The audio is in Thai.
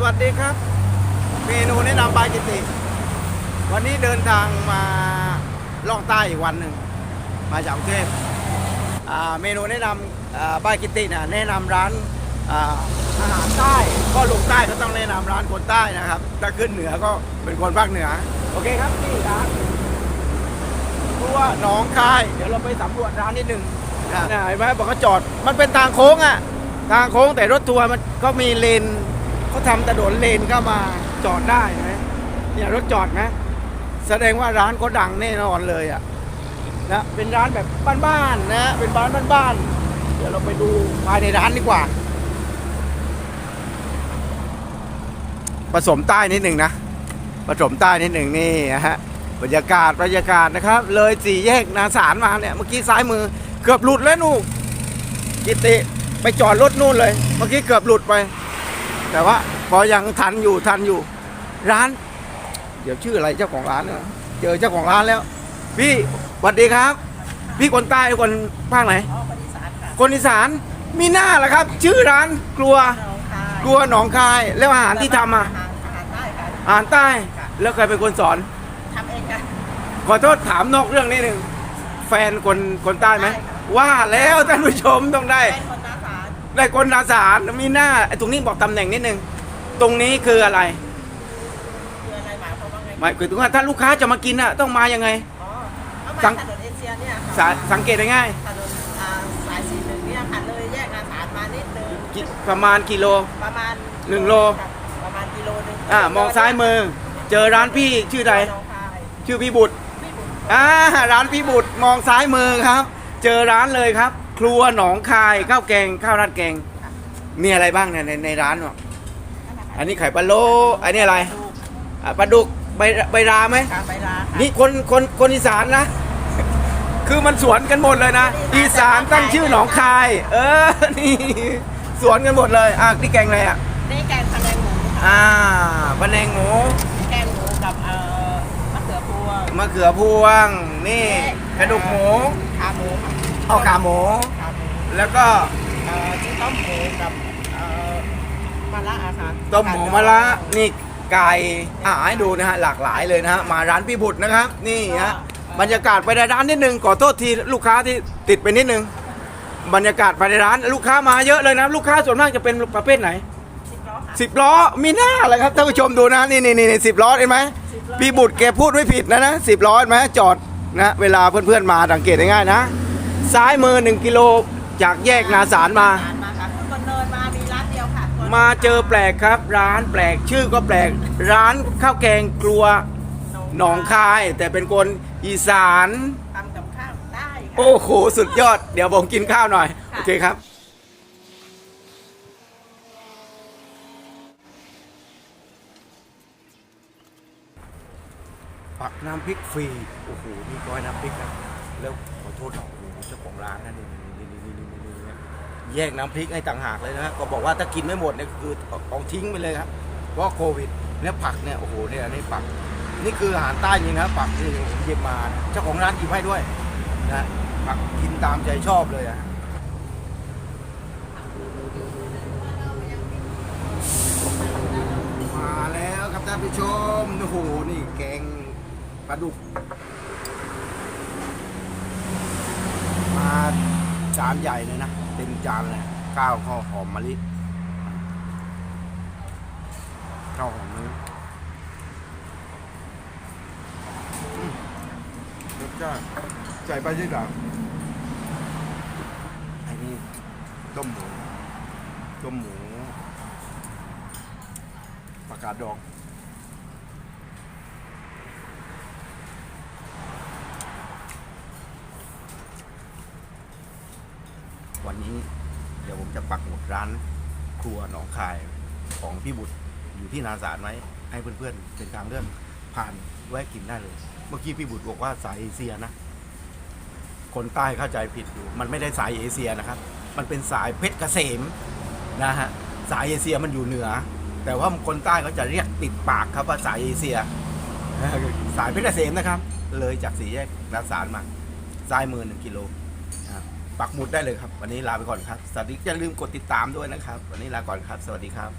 วัสดีครับ เมนูแนะนำบายกิติ วันนี้เดินทางมาล่องใต้อีกวันหนึ่ง มาจากกรุงเทพอ่าเมนูแนะนำอ่าบายกิตินะแนะนำร้านอ่าอาหารใต้ก็ลงใต้ก็ต้องแนะนำร้านคนใต้นะครับ ถ้าขึ้นเหนือก็เป็นคนภาคเหนือ โอเคครับนี่ร้านรู้ว่าหนองคาย เดี๋ยวเราไปสำรวจร้านนิดหนึ่งนะเห็นไหมบอกเขาจอด มันเป็นทางโค้งอะทางโค้งแต่รถทัวร์มันก็มีเลน เขาทำถนนเลนเข้ามาจอดได้ไหมเนี่ยรถจอดนะแสดงว่าร้านเขาดังแน่นอนเลยอะนะเป็นร้านแบบบ้านๆนะเป็นร้านบ้านๆเดี๋ยวเราไปดูภายในร้านดีกว่า ผสมใต้นิดหนึ่งนะผสมใต้นิดหนึ่งนี่ฮะบรรยากาศบรรยากาศนะครับ เลยสี่แยกนาสารมาเนี่ยเมื่อกี้ซ้ายมือเกือบหลุดแล้วนู่นกิติไปจอดรถนู่นเลย เมื่อกี้เกือบหลุดไป แต่ว่าพอยังทันอยู่ทันอยู่ ร้าน เดี๋ยวชื่ออะไรเจ้าของร้านเนี่ยเจอเจ้าของร้านแล้ว พี่สวัสดีครับ พี่คนใต้คนภาคไหนอ๋อคนอีสานค่ะคนอีสานมีหน้าแหละครับ ชื่อร้านครัวหนองคายครัวหนองคายแล้วอาหารที่ทำอะอาหารอาหารใต้ค่ะอาหารใต้แล้วใครเป็นคนสอนทำเองค่ะขอโทษถามนอกเรื่องนิดหนึ่งแฟนคนคนใต้ไหมใช่ค่ะว่าแล้วท่านผู้ชมต้องได้เป็นคนนาสาร ได้คนนาสารมีหน้าไอ้ตรงนี้บอกตำแหน่งนิดหนึ่งตรงนี้คืออะไรคืออะไรหมายความว่าไงหมายคือถึงว่าถ้าลูกค้าจะมากินอะต้องมายังไง อ๋อเอาสัมางถนนเอเชียเนี่ยสาสังเกตได้ง่ายถนนอ่าสายสีหนึ่งเนี่ยค่ะเลยแยกนาสารมานิดนึงกิประมาณกิโล ประมาณหนึ่งโล ค่ะประมาณกิโลหนึงอ่ามองซ้ายมือ เจอร้านพี่ชื่อใดหนองคายชื่อพี่บุตรพี่บุญอ่าร้านพี่บุตรมองซ้ายมือครับ เจอร้านเลยครับ ครัวหนองคายข้าวแกงข้าวราดแกง มีอะไรบ้างเนี่ยในในร้านเนาะอันนี้ไข่ปลาโลอันนี้อะไรดูอะปลาดุกใบใบราไหมค่ะไปร้านค่ะนี่คนคนคนอีสานนะ คือมันสวนกันหมดเลยนะอีสานตั้งชื่อหนองคาย เออนี่สวนกันหมดเลยอะนี่แกงอะไรอะนี่แกงพะแนงหมูค่ะอ่าปลาแนงหมูแกงหมูกับเอ่อมะเขือพวงมะเขือพวงนี่กระดูกหมูขาหมูค่ะ เอาขาหมูขาหมูแล้วก็เอ่อที่ต้มหมูกับเอ่อมะระอะค่ะต้มหมูมะระนี่ไก่อ่าให้ดูนะฮะหลากหลายเลยนะฮะมาร้านพี่บุตรนะครับ นี่ฮะบรรยากาศภายในร้านนิดนึงขอโทษทีลูกค้าที่ติดไปนิดนึง บรรยากาศภายในร้านลูกค้ามาเยอะเลยนะลูกค้าส่วนมากจะเป็นประเภทไหน สิบล้อค่ะ สิบล้อมีหน้าอะไรครับท่านผู้ชมดูนะนี่นี่นี่สิบล้อเห็นไหมสิบล้อพี่บุตรแกพูดไม่ผิดนะนะสิบล้อเห็นไหมจอดนะเวลาเพื่อนๆมาสังเกตได้ง่ายนะ ซ้ายมือหนึ่งกิโลจากแยกนาสารมาร้านมาค่ะขึ้นบนเนินมา มีร้านเดียวค่ะมาเจอแปลกครับ ร้านแปลกชื่อก็แปลก ร้านข้าวแกงครัวหนองคาย แต่เป็นคนอีสาน ทำกับข้าวได้ค่ะ โอ้โห สุดยอด เดี๋ยวผมกินข้าวหน่อยค่ะโอเคครับ ปักน้ำพริกฟรี โอ้โหนี่ก้อยน้ำพริกนะ แล้วขอโทษหน่อยเจ้าของร้านนั่นเองแยกน้ำพริกให้ต่างหากเลยนะก็บอกว่าถ้ากินไม่หมดเนี่ยคือเอาทิ้งไปเลยครับเพราะโควิดเนี่ยผักเนี่ยโอ้โหเนี่ยนี่ผัก นี่คืออาหารใต้จริงนะผักที่ผมเก็บมา เจ้าของร้านกินให้ด้วยนะผักกินตามใจชอบเลยอะมาแล้วครับท่านผู้ชมโอ้โหนี่แกงปลาดุก จานใหญ่เลยนะ เต็มจานเลยข้าวข้าวหอมมะลิข้าวหอมมะลิอืมรสชาติใส่ไปที่หลังไอ้นี่ต้มหมูต้มหมูประกาศดอง วันนี้เดี๋ยวผมจะปักหมุดร้านครัวหนองคายของพี่บุตรอยู่ที่นาสารไหมให้เพื่อนๆเป็นทางเลื่อนผ่านแวะกินได้เลย เมื่อกี้พี่บุตรบอกว่าสายเอเชียนะ คนใต้เข้าใจผิดอยู่ มันไม่ได้สายเอเชียนะครับ มันเป็นสายเพชรเกษมนะฮะสายเอเชียมันอยู่เหนือ แต่ว่าคนใต้เขาจะเรียกติดปากครับว่าสายเอเชีย สายเพชรเกษมนะครับ เลยจากสี่แยกนาสารมาซ้ายมือหนึ่งกิโล ปักหมุดได้เลยครับ วันนี้ลาไปก่อนครับ สวัสดีอย่าลืมกดติดตามด้วยนะครับ วันนี้ลาก่อนครับ สวัสดีครับ